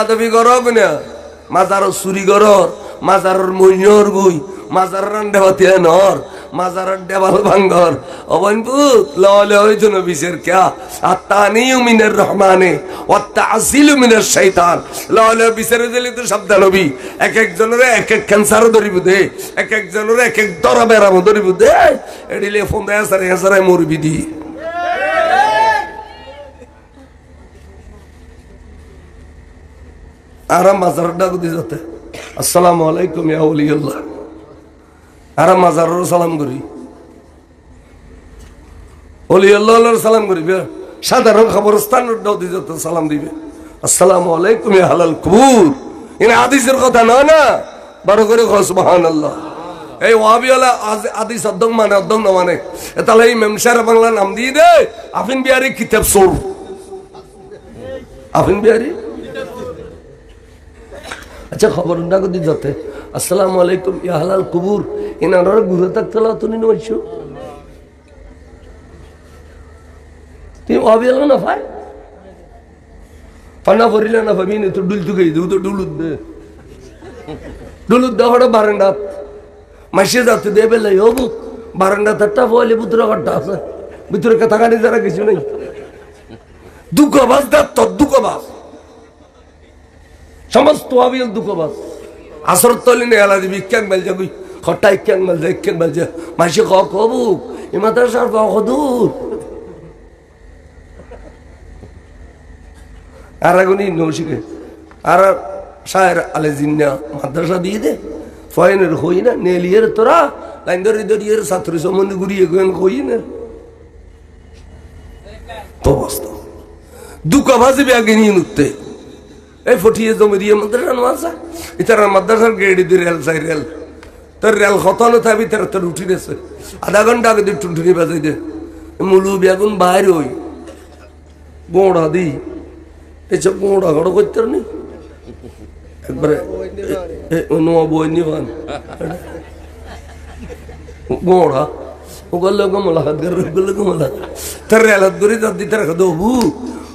আদবি কর না? মাজার চুরি কর মাজারের মইনর গুই মাজারের দেওয়াতিয়া নর মাজারের দেওয়াল ভাঙ্গর অবনপুত, ললে হইতো না বিশের ক্যা? আত্মানিউ মিনের রহমানে ওয়াত্তা আসিলু মিনের শৈতান ললে বিশের দিলে তো সাবধান হবি এক একজনের এক এক ক্যান্সার ধরিব দে, এক একজনের এক এক দরা বেরাম ধরিব দে। এডিলে ফোন দেয় সারে সারে মরবি দি। আরাম মাজার ডাক যাতে। আসসালামু আলাইকুম ইয়া ওলিয়াল্লাহ। আরাম মাজার সালাম করি। ওলিয়াল্লাহ সালাম করি সাধারণ খবরস্থান ডাক দি যাতে সালাম দিবে আসসালামু আলাইকুম ইয়া হালাল ইনি হাদিসের কথা নয় না। বড় করে কহ সুবহানাল্লাহ। এই ওয়াবিওয়ালা আদিস মানে অদ্দং না মানে? তাহলে এই মেমসার বাংলা নাম দিয়ে দে। আফিন বিহারি কিতাব সোর। আফিন বিহারি? আচ্ছা খবর না কদি যাতে। আসসালামু আলাইকুম, ইয়া হালাল কুবুর। ইনারা ঘুরে থাকতে তুমি নইছো তুমি অবিয়াল না ভাই? পানা পড়িলে না ভাবি তো ডুল দেউ তো ডুলুদ দে। ডুলুদ দে হড় বারান্দাত। মাসে যাতে দে বেলে হবু বারান্দা তারটা বলে, বুতরা আছে। ভিতরে কথা যারা কিছু নেই। দুঃখ বাস দা, তোর দুঃখ বাস। সমস্ত আবিল দুঃখবাস আসর তলি নে এলা দিবি, কেন মেল যাবি? খটাই কেন মেল যায়, কেন মেল যায়? মাসে কবু ইমাতার সার পাও দূর আর এগুনি নৌশিকে আর শায়ের আলে জিন্না মাদ্রাসা দিয়ে দে। ফয়েনের হই না, নেলিয়ের তোরা। লাইন ধরে ধরিয়ে ছাত্র সম্বন্ধে ঘুরিয়ে গেন হই না। তো অবস্থা দুঃখ ভাজিবি আগে নিয়ে নুতে এই ফটিয়ে জমি দিয়ে মাদ্রাসা মাসা ইতার মাদ্রাসার গেড়ি দিয়ে রেল চাই, রেল। তোর রেল খতন থাকবি তার তোর উঠি গেছে আধা ঘণ্টা আগে দিয়ে টুনটুনি বাজাই দে। মুলু বেগুন বাইর হই। গোড়া দি। এসব গোড়া ঘড় করতে নি একবারে নোয়া বই নিবান গোড়া। ওগুলো গমলা হাত গেল ওগুলো গমলা তার রেল হাত ধরে তার দিতে রাখা দেবু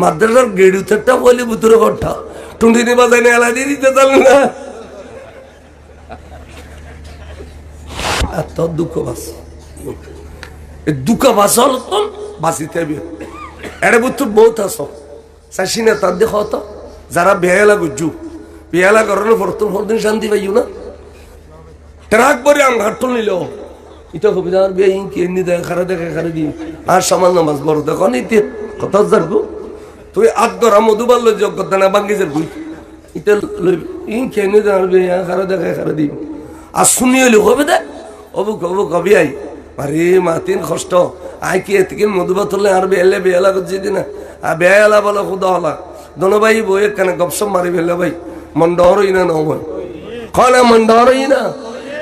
মাদ্রাসার গেড়ি উত্তরটা বলি বুতুরে ঘরটা। টুন্ডিনি বাজাই না এলা দিয়ে দিতে চাল না। এত দুঃখ বাস। দুঃখ বাস হল তো বাঁচিতে এড়ে বুতুর বহুত আস চাষি না তার দেখো তো। যারা বেহালা বুঝু বেহালা করানো ফরতুন ফরদিন শান্তি পাইও না। ট্রাক বরে আম ঘাটল নিল। ইটা কবি আর বে ইন কি এমনি দেখে খারা দেখে খারা দিই আর সামান্য নামাজ বড় দেখো, নিতে। কথা যারগো তুই আট ধরা মধুবার লই। যোগ্যতা না বাঙ্গিজের বই ইটা লই ইন দিই আর শুনি হইলে হবে দে। অবু কবু কবি আই। আরে মাতিন কষ্ট। আই কি এতিকে মধুবার তুললে আর বেলে বেলা করছি দিনা আর বেলা বলো খুদা হলা। দোনো ভাই বই কেন গপসপ মারি ফেলে ভাই। মন ডরই না নয় মন ডরই না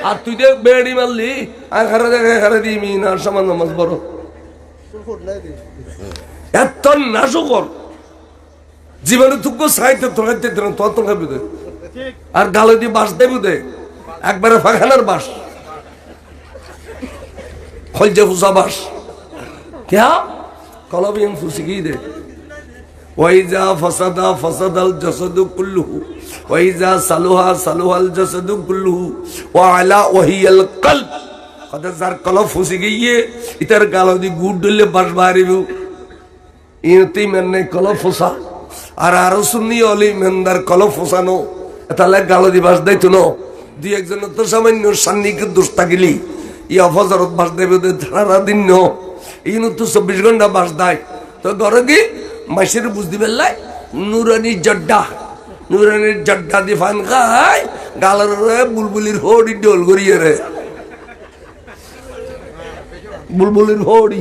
আর তুই দেখ বেড়ি মারলি আর খারা দেখে খারা দিই মি না সমান নামাজ বড় এত নাশকর জীবনে তুক সাহিত্য তোলাইতে দিন তত খাবি দে আর গালে দিয়ে বাস দেবু দে। একবারে ফাঁকানার বাস খলজে ফুসা বাস क्या কলব ফুসি কি দে। ওয়াইজা ফাসাদা ফাসাদাল জাসাদু কুল্লুহু। ওয়াইজা সালুহা সালুহাল জাসাদু কুল্লুহু। ওয়া আলা ওয়াহিয়াল কলব। কদ যার কলব ফুসি গিয়ে ইতার গালো দি গুড ডলে বাস বাহারিবু। ইনতি মেনে কলব ফুসা। আর আরও শুনি অলি মেন্দার কলব ফুসানো তাহলে গালো দি বাস দেয় তো দুই একজন তো সামান্য সান্নিকে দোষ থাকিলি। ই অফজরত বাস দেবে সারা দিন ন। ইনু তো চব্বিশ ঘণ্টা বাস দেয়। তো ঘরে কি মাসের বুঝতে পারলাই নুরানি জড্ডা। নুরানির জড্ডা দি ফান খায়, গালের বুলবুলির হোড়ি ডোল করিয়ে রে। বুলবুলির হোড়ি।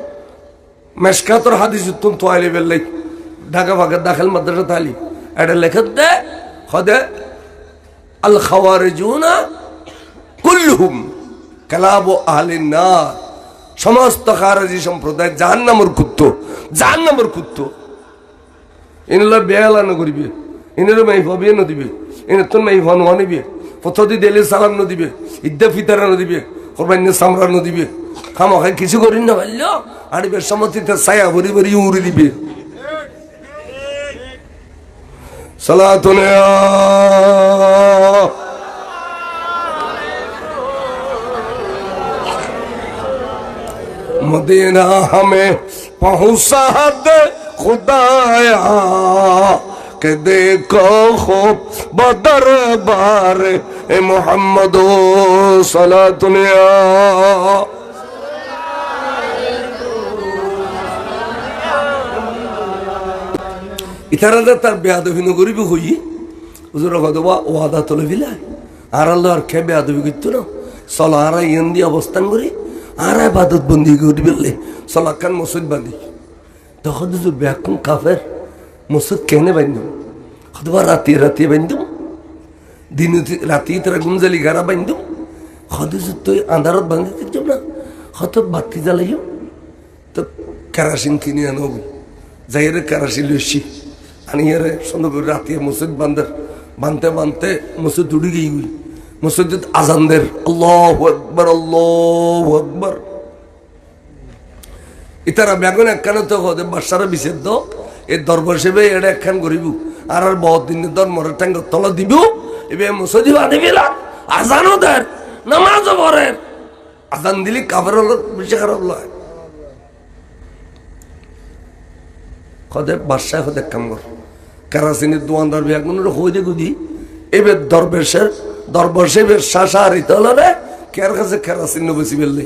মেশকাতর হাদিস তুম তোয়ালি বেল্লাই। ঢাকা ফাঁকা দাখিল মাদ্রাসা তালি। এটা লেখত দে হদে আল খাওয়ারিজুনা কুল্লুহুম কালাব আহলিন নার সমস্ত খারাজি সম্প্রদায় জাহান্নামের কুত্ত জাহান্নামের কুত্ত। ইনলা বেয়ালা নগরিবে ইনেরও মাই ভাবিয়ে নদিবে ইনে তোর মাই ভান আনিবে পথদি দেলে সালাম নদিবে ইদ্দা ফিতারা নদিবে কোরবান্য সামরা নদিবে খামা খাই কিছু করি না ভাল্য আড়িবে সমতিতে ছায়া ভরি ভরি উড়ি দিবে সালাতুনে मदीना हमें पहुंचा दे खुदाया কে দেখো বদর বারে এ মোহাম্মদ সালা দুনিয়া ইতারাদের তার বেয়াদবিনু গরিব হই হুজুর কদবা ওয়াদা তুলে বিলা আর আল্লাহ আর খেয়ে বেয়াদবি করতো না? সল আর ইন্দি অবস্থান করি আর বাদত বন্দি করি বললে চলাকান মসজিদ বাঁধি। তখন হুজুর ব্যাকুম কাফের। মসুদ কেনে বান্ধব কতবা রাতে রাতে বান্ধব দিন রাতে তারা গুমজালি গারা বান্ধব হদুজুর তুই আন্ধারত ভাঙে যাব না হত বাতি জ্বালাইও তো কেরাসিন কিনে আনো যাইরে কেরাসিন লইছি আনিয়ারে সুন্দর করে রাতে মসজিদ বান্ধার বানতে বানতে মসজিদ উড়ি গিয়ে গই মসজিদ আজান দের আল্লাহ আকবর আল্লাহ আকবর ইতারা বেগুন একখান তো হতে বাসারা বিছেদ দ এই দরবার সেবে এটা একখান করিব আর আর বহুত দিন ধর্মরের ট্যাঙ্গ তলা দিব। এবে মসজিদ আনিবি আজানও দের নামাজও পড়েন আজান দিলি কাপড় হলো বেশি খারাপ লয় সদে বাদশাহ সদে কাম কর। কেরাসিনের দোয়ানদার বেগুনের হই দে গুদি? এবার দরবেশের দরবেশের শাসা আর ইতে হলো রে। কের কাছে কেরাসিন বেশি বেললে।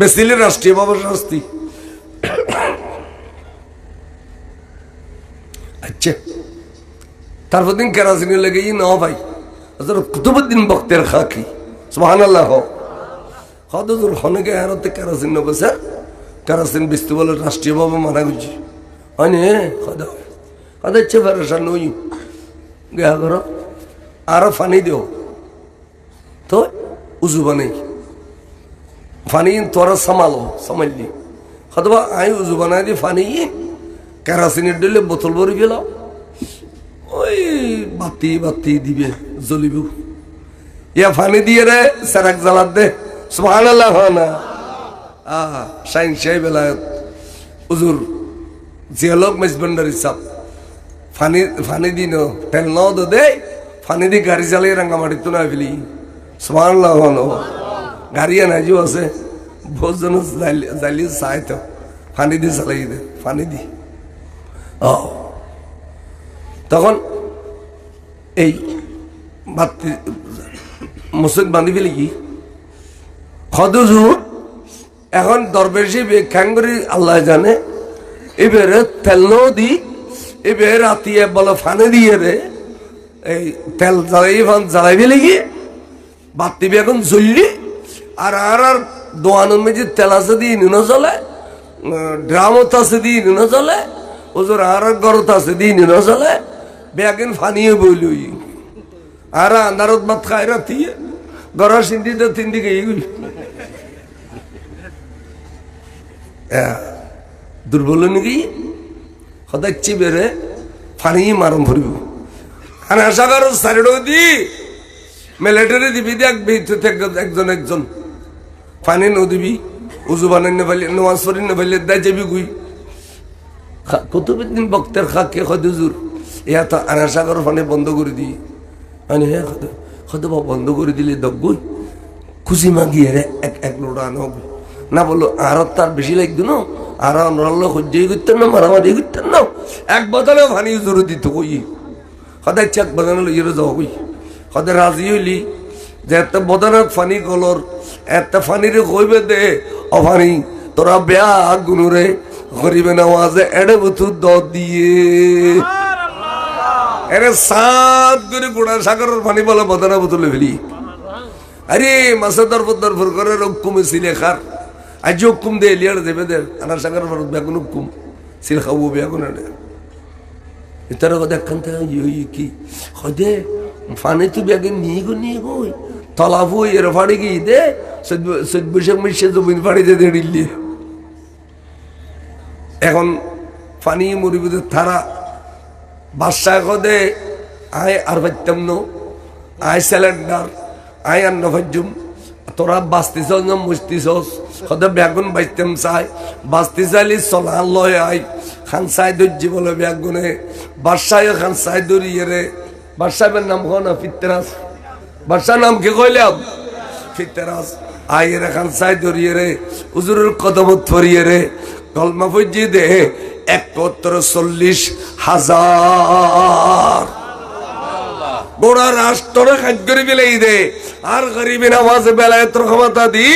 বেশিলে রাষ্ট্রীয় ভাবে শাস্তি আচ্ছা তারপর দিন কেরাসিনে লেগে ই না ভাই। কুতুবুদ্দিন বক্তের খাকি সুহান আল্লাহ হদুর হনকে হারতে কেরাসিন নবেছে কেরাসিন বিস্তু বলে রাষ্ট্রীয়ভাবে মানা গুজি হয়নি হদা হদা ইচ্ছে ফেরেশান নই গেয়া করো, আরও ফানি দিও। তো, উজু বানাই। ফানি তোরা সামালো, সামাইলি। হতবা আই উজু বানাই দি, ফানি কেরাসিনের দিলে বোতল ভরি গেল ওই বাতি বাতি দিবে, জ্বলিব। ইয়া ফানি দিয়ে রে সেরাক জ্বালাত দে। সুহান আল্লাহ না। আহ সাইন সাহেব বেলায়ত। উজুর জিয়ালক মেজবান্ডারি সাপ ফানি ফানি দিন তেল ন দো দে, ফানি দি গাড়ি চালিয়ে রাঙ্গামাটি তো না ফেলি সুহান আল্লাহ গাড়ি এনার্জিও আছে। ভোজন জ্বালিয়ে চাই তো। ফানি দি চালাই দে, ফানি দি। ও তখন এই বাতি মসজিদ বান্ধি ফেলি কি খদুজুর এখন দরবেশি খাঙ্গরি আল্লাহ জানে, এবারে তেল দি, এবারে রাতিয়ে বলে ফানে দিয়ে রে, এই তেল জ্বালাই, ফান জ্বালাই ফেলে বাতি এখন জ্বললি, আর আর আর দোয়ানোর মেঝে তেল আছে দিয়ে নুন চলে ড্রামত আছে দিয়ে নুন চলে ওজোর আর আর গরত আছে দিয়ে নুন চলে বেগেন ফানিয়ে বইলই আর আন্ধারত ভাত খাই রাতিয়ে গড়া সিন্দিতে তিন দিকে এগুলি দুর্বল নাকি সদায় চিবেরে ফানি মারম ভরিব আর আশা করো সাইডও দি মিলিটারি দিবি দেখ একজন একজন। ফানি ন দিবি, উজু বানাই নেপালি নামাজ পড়ি নেপালি দায় যাবি গুই। কুতুবুদ্দিন বক্তের খাকে খদুজুর ইয়া তো আনাসা করো বন্ধ করে দি। মানে হ্যাঁ খদ বন্ধ করে দিলে দগুই খুশি মাগিয়ে রে এক এক লোটা আনো না বলল আর তার বেশি লাগতো না? আর অন্যান্য সহ্যই করতেন না? মারামারি করতেন না? এক বদলেও ফানি জোরে দিত কই সদায় চেক বাগানে লইয়ে যাওয়া কই সদায় রাজি হইলি যে একটা বদনত ফানি কলর একটা ফানিরে কইবে দে অফানি তোরা বেয়া গুনুরে করিবে না ওয়াজে এড়ে বতু দ দিয়ে। এরে সাত করে গোড়া সাগরের পানি বলে বদনা বোতলে ফেলি। আরে মাসে দরফর দরফর করে রকুম সিলে খার। আজ হুকুম দে, লিয়ার দেবে দে আনার সাগর ফরত বেগুন হুকুম। সিল খাব বেগুন কথা একখান থেকে ইয়ে ইয়ে কি? হদে ফানে তুই ব্যাগে নিয়ে গো নিয়ে গো। তলাফু এর ফাড়ি গিয়ে দে? সৈদ বৈশাখ মিশে জমিন ফাড়ি দে দিল্লি এখন পানি মরিবুদের থারা। বাদশাহ কদে আয় আর পাইতাম নো, আয় সিলিন্ডার, আয় আর নভাজ্যম তোরা বাস্তিস না মুস্তিস সদে বেগুন বাইতাম চাই। বাস্তি চাইলি চলা লয় আই, খান চাই দর্জি বলে বেগুনে বাদশাহ খান চাই দরিয়ে রে বাদশাহের নাম কো না ফিতরাস বাদশাহ নাম কি কইলাম? ফিতরাস আয়ের খান চাই দরিয়ে রে হুজুরের কদমত ফরিয়ে রে কলমা ফজি দে একত্র চল্লিশ হাজার। গোড়া রাষ্ট্রে খাদ করে বেলাই দে। আর গরিবি নামাজ বেলায় তোর ক্ষমতা দি।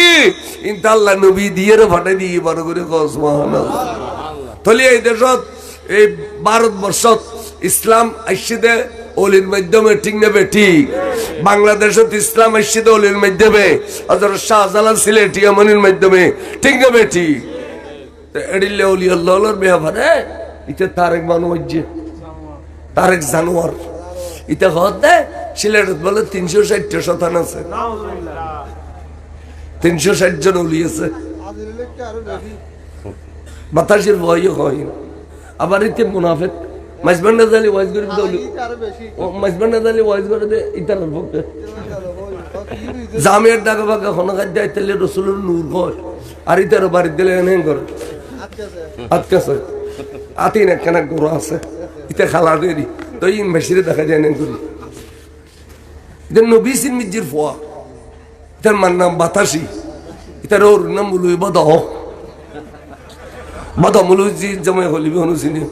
কিন্তু আল্লাহ নবী দিয়ে ফাটে দিয়ে বড় করে কস তলি এই দেশত, এই ভারতবর্ষত ইসলাম আইসিদে অলির মাধ্যমে ঠিক নেবে, ঠিক। বাংলাদেশত ইসলাম আইসিদে অলির মাধ্যমে। অথর শাহজালাল সিলেটি আমনির মাধ্যমে ঠিক নেবে, ঠিক। এডিলে অলি আল্লাহর বেহারে ইতে তারেক মানুষ তারেক জানোয়ার, ইতে হতে সিলেটত বলে তিনশো ষাটটা শতান আছে। তিনশো ষাট জন অলি আছে। বাতাসের ভয়ও হয়। আবার ইতে মুনাফেক জালি ওয়াইজ করে জালি ওয়াইজ করে দে ইতার পক্ষে জামের ডাকা বাকা হন খাদ্য আইতালে রসুলের নূর কয় আর ইতার বাড়ি দিলে এনে করে। আটকাছে। আতিন একখানা গরু আছে, ইতে খালা দেরি। তো ইন বেশিরে দেখা যায় না করি এটা নবী সিন মিজির ফোয়া। ইতার মান নাম বাতাসি। ইতার ওর নাম মুলুই বদ। বদ মুলুই জি জমে হলিবি হনুসিনি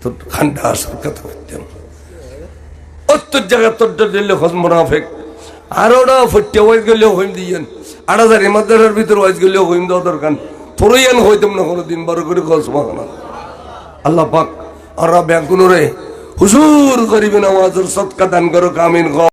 তো খান্ডা আসার কথা করতাম অত্তর জায়গা তোর দিলে খোঁজ মোনাফেক। আর ওটা ফট্টে ওয়াইজ গেলেও হইম দিয়েন। আর হাজার মাদ্রাসার ভিতরে ওয়াইজ গেলেও হইম দেওয়া দরকার। থরইয়ান হইতাম না কোনো দিন, বারো করে খোঁজ মাখানা আল্লাহ পাক, আর ব্যাংকুনরে হুজুর করিবেন আওয়াজের সৎকা দান করো কামিন